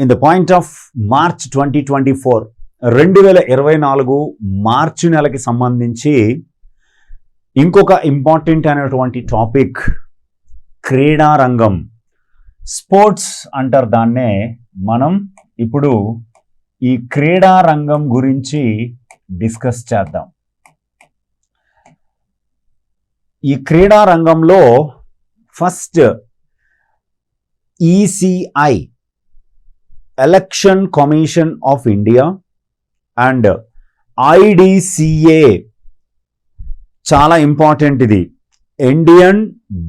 In the point of March twenty twenty four రెండు వేల ఇరవై నాలుగు మార్చి నెలకి సంబంధించి ఇంకొక ఇంపార్టెంట్ అయినటువంటి టాపిక్ క్రీడారంగం స్పోర్ట్స్ అంటారు దాన్నే మనం ఇప్పుడు ఈ క్రీడారంగం గురించి డిస్కస్ చేద్దాం. ఈ క్రీడారంగంలో first ECI election commission of India and IDCA చాలా ఇంపార్టెంట్ ఇది. Indian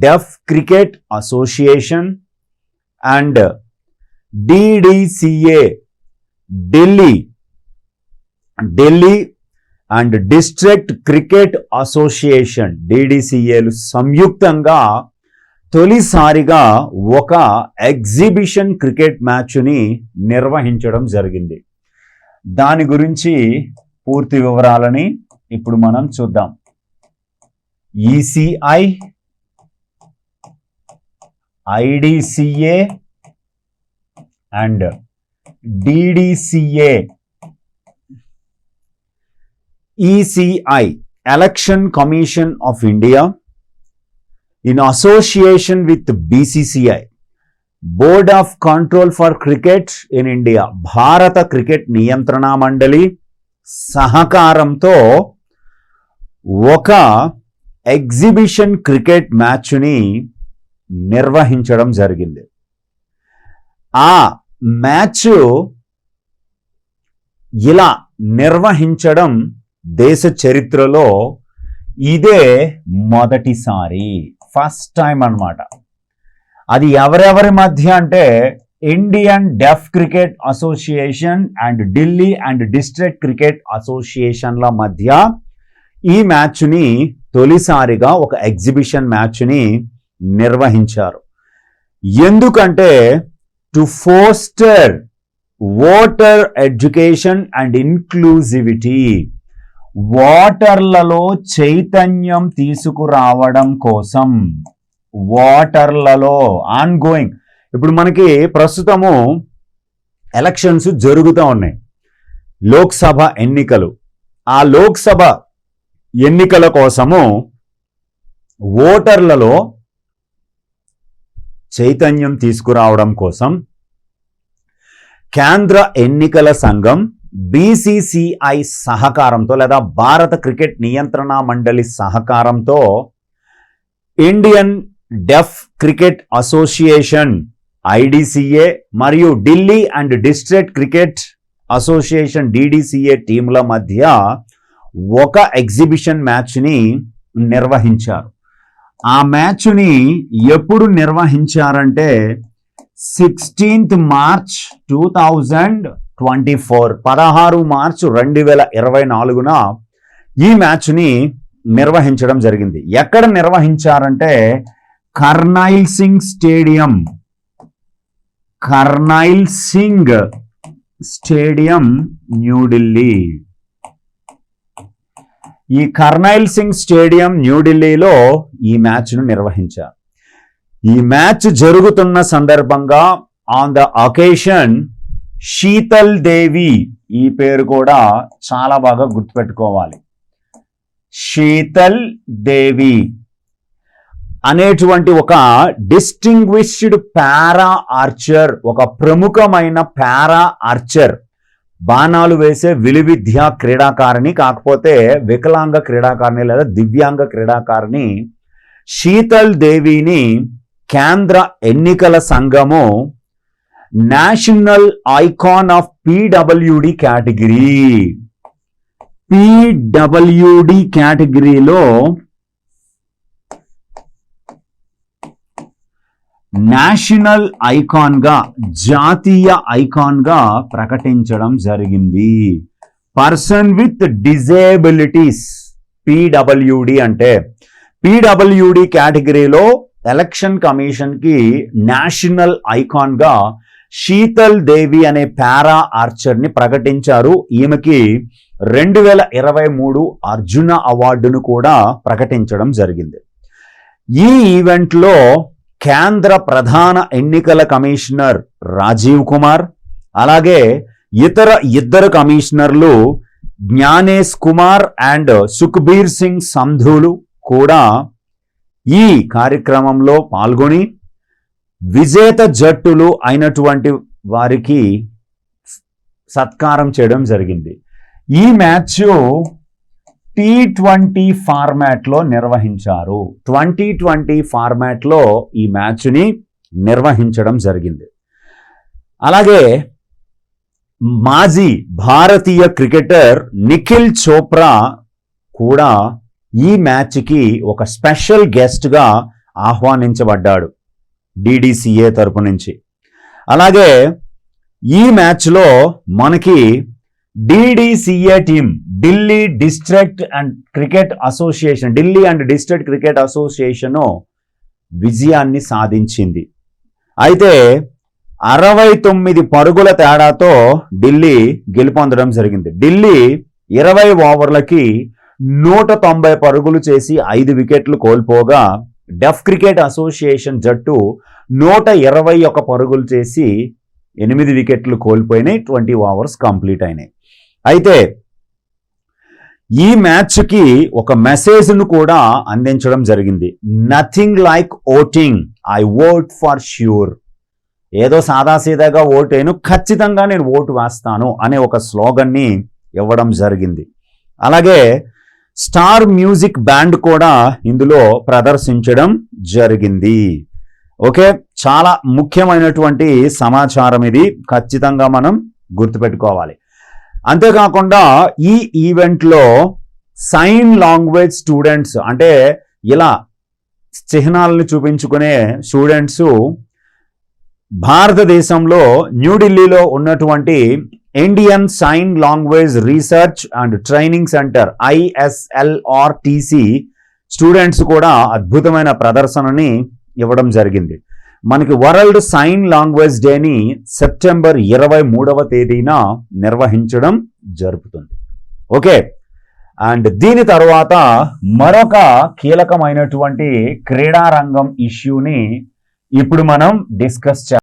deaf cricket association and DDCA Delhi Delhi and district cricket association డిడిసిఏలు సంయుక్తంగా తొలిసారిగా ఒక ఎగ్జిబిషన్ క్రికెట్ మ్యాచ్ని నిర్వహించడం జరిగింది. దాని గురించి పూర్తి వివరాలని ఇప్పుడు మనం చూద్దాం. ECI IDCA and DDCA. ECI election commission of India in association with BCCI board of control for cricket in India భారత క్రికెట్ నియంత్రణ మండలి సహకారంతో ఒక ఎగ్జిబిషన్ క్రికెట్ మ్యాచ్ని నిర్వహించడం జరిగింది. ఆ మ్యాచ్ ఇలా నిర్వహించడం దేశ చరిత్రలో ఇదే మొదటిసారి. ఫస్ట్ టైం అన్నమాట. అది ఎవరెవరి మధ్య అంటే Indian deaf cricket association and Delhi and district cricket అసోసియేషన్ల మధ్య ఈ మ్యాచ్ని తొలిసారిగా ఒక ఎగ్జిబిషన్ మ్యాచ్ని నిర్వహించారు. ఎందుకంటే to foster voter education and inclusivity ఓటర్లలో చైతన్యం తీసుకురావడం కోసం. ఓటర్లలో ఆన్ గోయింగ్ ఇప్పుడు మనకి ప్రస్తుతము ఎలక్షన్స్ జరుగుతూ ఉన్నాయి. లోక్సభ ఎన్నికలు. ఆ లోక్సభ ఎన్నికల కోసము ఓటర్లలో చైతన్యం తీసుకురావడం కోసం కేంద్ర ఎన్నికల సంఘం బీసీసీఐ సహకారంతో లేదా భారత క్రికెట్ నియంత్రణ మండలి సహకారంతో Indian deaf cricket association IDCA మరియు Delhi and district cricket association DDCA టీంల మధ్య ఒక ఎగ్జిబిషన్ మ్యాచ్ని నిర్వహించారు. ఆ మ్యాచ్ని ఎప్పుడు నిర్వహించారంటే sixteenth March two thousand twenty four పదహారు మార్చ్ రెండు వేల ఇరవై నాలుగున ఈ మ్యాచ్ని నిర్వహించడం జరిగింది. ఎక్కడ నిర్వహించారంటే కర్నైల్ సింగ్ స్టేడియం కర్నైల్ సింగ్ స్టేడియం న్యూఢిల్లీ. ఈ కర్నైల్ సింగ్ స్టేడియం న్యూఢిల్లీలో ఈ మ్యాచ్ను నిర్వహించారు. ఈ మ్యాచ్ జరుగుతున్న సందర్భంగా on the occasion Sheetal Devi ఈ పేరు కూడా చాలా బాగా గుర్తుపెట్టుకోవాలి. శీతల్ దేవి అనేటువంటి ఒక డిస్టింగ్విష్డ్ పారా ఆర్చర్ ఒక ప్రముఖమైన పారా ఆర్చర్. బాణాలు వేసే విలువిద్య క్రీడాకారిణి కాకపోతే వికలాంగ క్రీడాకారిణి లేదా దివ్యాంగ క్రీడాకారిణి శీతల్ దేవిని కేంద్ర ఎన్నికల సంఘము national icon of PWD category PWD కేటగిరీలో నేషనల్ ఐకాన్గా జాతీయ ఐకాన్గా ప్రకటించడం జరిగింది. పర్సన్ విత్ డిజేబిలిటీస్ పిడబ్ల్యూడి అంటే పిడబ్ల్యూడి కేటగిరీలో ఎలక్షన్ కమిషన్కి నేషనల్ ఐకాన్గా శీతల్ దేవి అనే పారా ఆర్చర్ని ప్రకటించారు. ఈమెకి రెండు వేల ఇరవై మూడు అర్జున అవార్డును కూడా ప్రకటించడం జరిగింది. ఈ ఈవెంట్లో కేంద్ర ప్రధాన ఎన్నికల కమిషనర్ రాజీవ్ కుమార్ అలాగే ఇతర ఇద్దరు కమిషనర్లు జ్ఞానేష్ కుమార్ అండ్ సుఖ్బీర్ సింగ్ సంధులు కూడా ఈ కార్యక్రమంలో పాల్గొని విజేత జట్టులు అయినటువంటి వారికి సత్కారం చేయడం జరిగింది. ఈ మ్యాచ్ టీ ట్వంటీ ఫార్మాట్లో నిర్వహించారు. ట్వంటీ ట్వంటీ ఫార్మాట్లో ఈ మ్యాచ్ని నిర్వహించడం జరిగింది. అలాగే మాజీ భారతీయ క్రికెటర్ నిఖిల్ చోప్రా కూడా ఈ మ్యాచ్కి ఒక స్పెషల్ గెస్ట్గా ఆహ్వానించబడ్డాడు. డిడిసిఏ తరపు నుంచి. అలాగే ఈ మ్యాచ్లో మనకి DDCA team Delhi district and cricket association Delhi and district cricket association విజయాన్ని సాధించింది. అయితే అరవై తొమ్మిది పరుగుల తేడాతో ఢిల్లీ గెలుపొందడం జరిగింది. ఢిల్లీ ఇరవై ఓవర్లకి నూట తొంభై పరుగులు చేసి ఐదు వికెట్లు కోల్పోగా డెఫ్ క్రికెట్ అసోసియేషన్ జట్టు నూట ఇరవై ఒక పరుగులు చేసి ఎనిమిది వికెట్లు కోల్పోయినాయి ట్వంటీ ఓవర్స్ కంప్లీట్ అయినాయి. అయితే ఈ మ్యాచ్కి ఒక మెసేజ్ను కూడా అందించడం జరిగింది. Nothing like voting I vote for sure ఏదో సాదాసీదాగా ఓటేను ఖచ్చితంగా నేను ఓటు వేస్తాను అనే ఒక స్లోగన్ని ఇవ్వడం జరిగింది. అలాగే స్టార్ మ్యూజిక్ బ్యాండ్ కూడా ఇందులో ప్రదర్శించడం జరిగింది. ఓకే? చాలా ముఖ్యమైనటువంటి సమాచారం ఇది. ఖచ్చితంగా మనం గుర్తుపెట్టుకోవాలి. అంతేకాకుండా ఈ ఈవెంట్లో సైన్ లాంగ్వేజ్ స్టూడెంట్స్ అంటే ఇలా చిహ్నాలను చూపించుకునే స్టూడెంట్స్ భారతదేశంలో న్యూఢిల్లీలో ఉన్నటువంటి Indian sign language research and training centre ISLRTC students కూడా అద్భుతమైన ప్రదర్శనని ఇవ్వడం జరిగింది. మనకి వరల్డ్ సైన్ లాంగ్వేజ్ డేని సెప్టెంబర్ ఇరవై మూడవ తేదీన నిర్వహించడం జరుపుతుంది ఓకే? అండ్ దీని తర్వాత మరొక కీలకమైనటువంటి క్రీడారంగం ఇష్యూని ఇప్పుడు మనం డిస్కస్